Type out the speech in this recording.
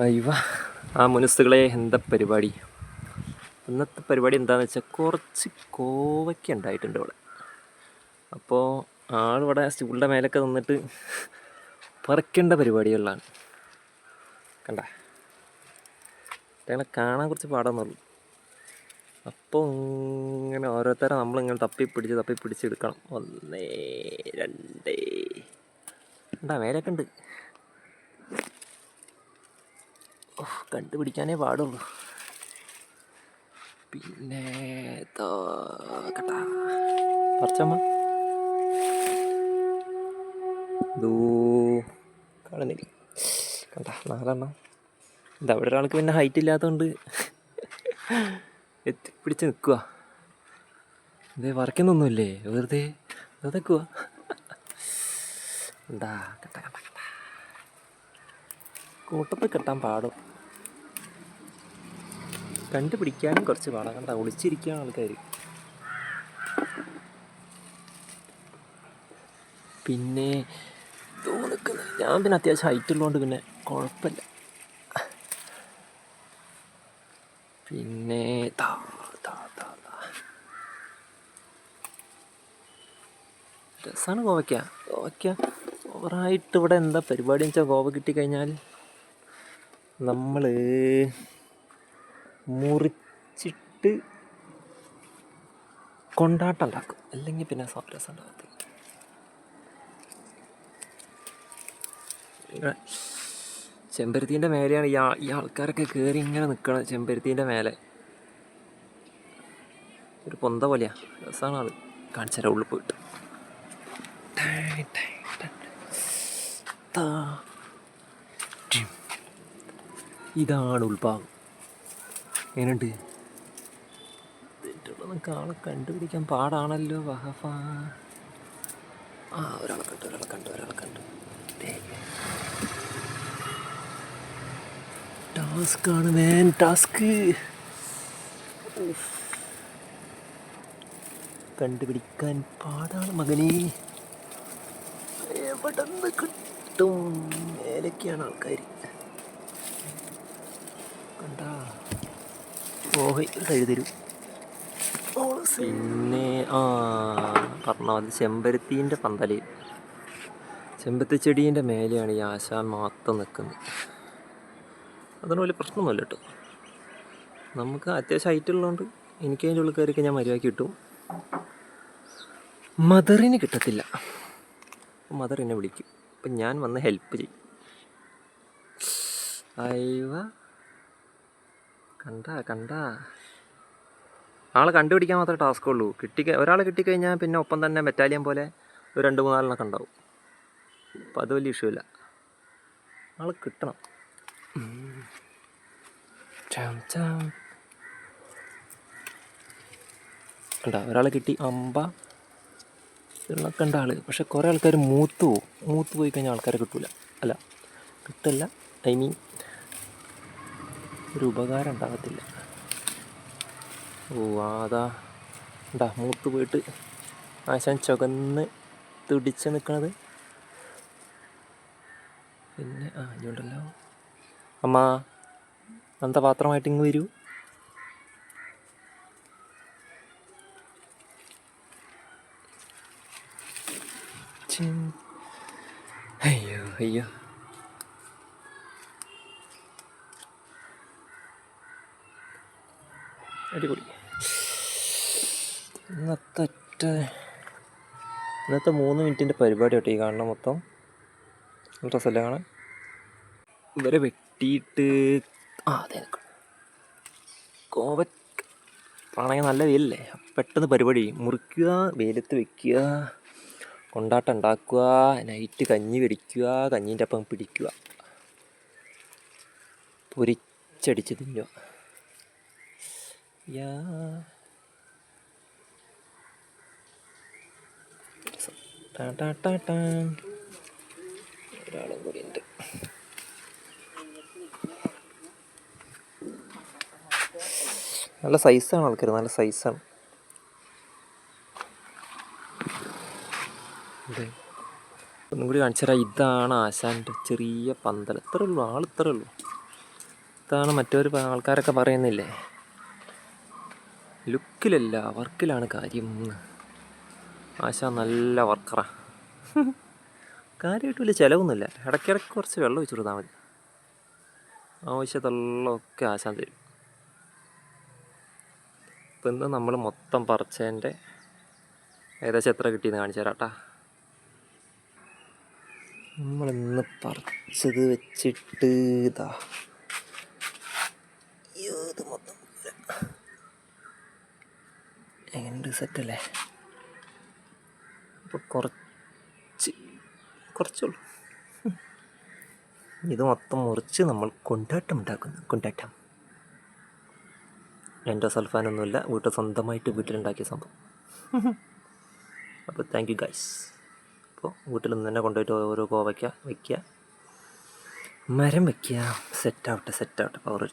അയ്യവ ആ മുനസ്സുകളെ എന്താ പരിപാടി? ഇന്നത്തെ പരിപാടി എന്താണെന്ന് വെച്ചാൽ കുറച്ച് കോവയ്ക്ക ഉണ്ടായിട്ടുണ്ട് ഇവിടെ. അപ്പോൾ ആളിവിടെ സ്റ്റൂളിന്റെ മേലൊക്കെ നിന്നിട്ട് പറിക്കേണ്ട പരിപാടികളിലാണ്. കണ്ട? ഞങ്ങളെ കാണാൻ കുറച്ച് പാടാന്നുള്ളൂ. അപ്പോൾ ഇങ്ങനെ ഓരോരുത്തരെ നമ്മളിങ്ങനെ തപ്പി പിടിച്ച് തപ്പി പിടിച്ചെടുക്കണം ഒന്നേ രണ്ടേ. ഉണ്ടാ മേലൊക്കെ ഉണ്ട്. കണ്ടുപിടിക്കാനേ പാടുള്ളൂ. പിന്നെ കാണുന്നില്ല. കണ്ട നാലെണ്ണം. എന്താ അവിടെ ഒരാൾക്ക് പിന്നെ ഹൈറ്റ് ഇല്ലാത്തതുകൊണ്ട് എത്തി എത്തിപ്പിടിച്ച് നിൽക്കുക ഇതേ വറക്കുന്നൊന്നുമില്ലേ വെറുതെ വെറുതെ നിൽക്കുക എന്താ കട്ട കട്ട കട്ട കൂട്ടത്തിൽ കെട്ടാൻ പാടും. കണ്ടുപിടിക്കാനും കുറച്ച് പാടാം. കണ്ട? ഒളിച്ചിരിക്കുകയാണ് ആൾക്കാർ പിന്നെ ഞാൻ പിന്നെ അത്യാവശ്യം ഹൈറ്റ് ഉള്ളതുകൊണ്ട് പിന്നെ കുഴപ്പമില്ല. പിന്നെ താ രസമാണ് ഗോവയ്ക്ക. ഗോവയ്ക്ക ഓവറായിട്ട് ഇവിടെ എന്താ പരിപാടി എന്ന് വെച്ചാൽ ഗോവ കിട്ടിക്കഴിഞ്ഞാൽ നമ്മൾ മുറിച്ചിട്ട് കൊണ്ടാട്ടം ഉണ്ടാക്കും. അല്ലെങ്കിൽ പിന്നെ രസം ഉണ്ടാകത്തില്ല ചെമ്പരത്തീന്റെ മേലെയാണ് ഈ ഈ ആൾക്കാരൊക്കെ കയറി ഇങ്ങനെ നിൽക്കണം ചെമ്പരത്തീന്റെ മേലെ. ഒരു പൊന്ത പോലെയാ. രസമാണ് ആൾ കാണിച്ചാൽ ഉള്ളിൽ പോയിട്ട്. ഇതാണ് ഉൾഭാഗം. എങ്ങനെയുണ്ട്? ഇതിന്റെ ആളെ കണ്ടുപിടിക്കാൻ പാടാണല്ലോ വഹഫ. ആ ഒരാളെ കണ്ടു ഒരാളെ കണ്ടു ഒരാളെ കണ്ടു. ടാസ്ക് ആണ് മേൻ ടാസ്ക് കണ്ടുപിടിക്കാൻ പാടാണ് മകനെ. എവിടെ നിന്ന് കിട്ടും? മേലൊക്കെയാണ് ആൾക്കാർ പിന്നെ ആ പറഞ്ഞ അത് ചെമ്പരത്തീന്റെ പന്തൽ. ചെമ്പത്തി ചെടീന്റെ മേലെയാണ് ഈ ആശാൻ മാത്രം നിൽക്കുന്നത്. അതൊന്നും വലിയ പ്രശ്നമൊന്നുമില്ല കേട്ടോ. നമുക്ക് അത്യാവശ്യം ഹൈറ്റുള്ളതുകൊണ്ട് എനിക്ക് അതിന്റെ ഉള്ളിൽ ഞാൻ മര്യാദയ്ക്ക് കിട്ടും മദറിന് കിട്ടത്തില്ല. മദർ എന്നെ വിളിക്കും. അപ്പം ഞാൻ വന്ന് ഹെൽപ്പ് ചെയ്യും. അയവ കണ്ട കണ്ട. ആളെ കണ്ടുപിടിക്കാൻ മാത്രമേ ടാസ്ക് ഉള്ളൂ. കിട്ടി ഒരാളെ കിട്ടിക്കഴിഞ്ഞാൽ പിന്നെ ഒപ്പം തന്നെ ബറ്റാലിയൻ പോലെ ഒരു രണ്ട് മൂന്നാലെണ്ണൊക്കെ ഉണ്ടാവും. അപ്പം അത് വലിയ ഇഷ്യൂ ഇല്ല. ആൾ കിട്ടണം. കണ്ട ഒരാളെ കിട്ടി അമ്പ. ഇതിലൊക്കെ ഉണ്ട് ആൾ. പക്ഷെ കുറേ ആൾക്കാർ മൂത്ത് പോവും. മൂത്ത് പോയി കഴിഞ്ഞാൽ ആൾക്കാരെ കിട്ടില്ല അല്ല കിട്ടില്ല. ഐ മീൻ ഒരു ഉപകാരം ഉണ്ടാകത്തില്ല ഓ അതാ ഉണ്ടാ മൂത്ത് പോയിട്ട് ആശാൻ ചുകന്ന് തുടിച്ച് നിൽക്കണത് പിന്നെ ആ ഇനിയുണ്ടല്ലോ അമ്മ അന്നത്തെ പാത്രമായിട്ട് ഇങ്ങ് വരൂ. അയ്യോ അയ്യോ. അടിപൊളി. ഇന്നത്തെ ഒറ്റ ഇന്നത്തെ മൂന്ന് മിനിറ്റിന്റെ പരിപാടി കേട്ടോ ഈ കാണുന്ന മൊത്തം. ഡ്രസ്സല്ല കാണാൻ. ഇവരെ വെട്ടിയിട്ട് ആ അതെ കോവ ആണെങ്കിൽ നല്ല വെയിലല്ലേ? പെട്ടെന്ന് പരിപാടി. മുറിക്കുക വെയിലത്ത് വെക്കുക കൊണ്ടാട്ടം ഉണ്ടാക്കുക നൈറ്റ് കഞ്ഞി പിടിക്കുക കഞ്ഞീന്റെ അപ്പം പിടിക്കുക. പൊരിച്ചടിച്ച് തിന്നുക. ഒരാളും കൂടി ഉണ്ട്. നല്ല സൈസാണ് ആൾക്കാർ നല്ല സൈസാണ്. ഒന്നും കൂടി കാണിച്ചു ഇതാണ് ആശാന്റെ ചെറിയ പന്തൽ. ഇത്രേ ഉള്ളൂ ആൾ ഇത്രേ ഉള്ളൂ. ഇതാണ് മറ്റൊരു ആൾക്കാരൊക്കെ പറയുന്നില്ലേ? ലുക്കിലല്ല വർക്കിലാണ് കാര്യം. ആശാ നല്ല വർക്കറാ. കാര്യമായിട്ട് വലിയ ചിലവൊന്നുമില്ല. ഇടയ്ക്കിടയ്ക്ക് കുറച്ച് വെള്ളം ഒഴിച്ചു കൊടുത്താൽ മതി. ആവശ്യത്തുള്ളതൊക്കെ ആശാൻ തരും. ഇപ്പം ഇന്ന് നമ്മൾ മൊത്തം പറിച്ചതിന്റെ ഏകദേശം എത്ര കിട്ടിയെന്ന് കാണിച്ചു തരാം കേട്ടാ നമ്മളിന്ന് പറിച്ചത് വെച്ചിട്ട് ഇതാ അയ്യോ, ഇത് മൊത്തം എങ്ങനെയുണ്ട് സെറ്റല്ലേ? അപ്പോൾ കുറച്ച് കുറച്ചുള്ളൂ ഇത് മൊത്തം മുറിച്ച് നമ്മൾ കൊണ്ടാട്ടം ഉണ്ടാക്കുന്നു. കൊണ്ടാട്ടം. എന്റെ സൽഫാനൊന്നുമില്ല വീട്ടിൽ സ്വന്തമായിട്ട് വീട്ടിലുണ്ടാക്കിയ സംഭവം. അപ്പോൾ താങ്ക് യു ഗൈസ് അപ്പോൾ വീട്ടിൽ നിന്ന് തന്നെ കൊണ്ടുപോയിട്ട് ഓരോ കോവയ്ക്ക വയ്ക്കുക മരം വയ്ക്കുക സെറ്റാവട്ടെ സെറ്റാവട്ടെ പവർ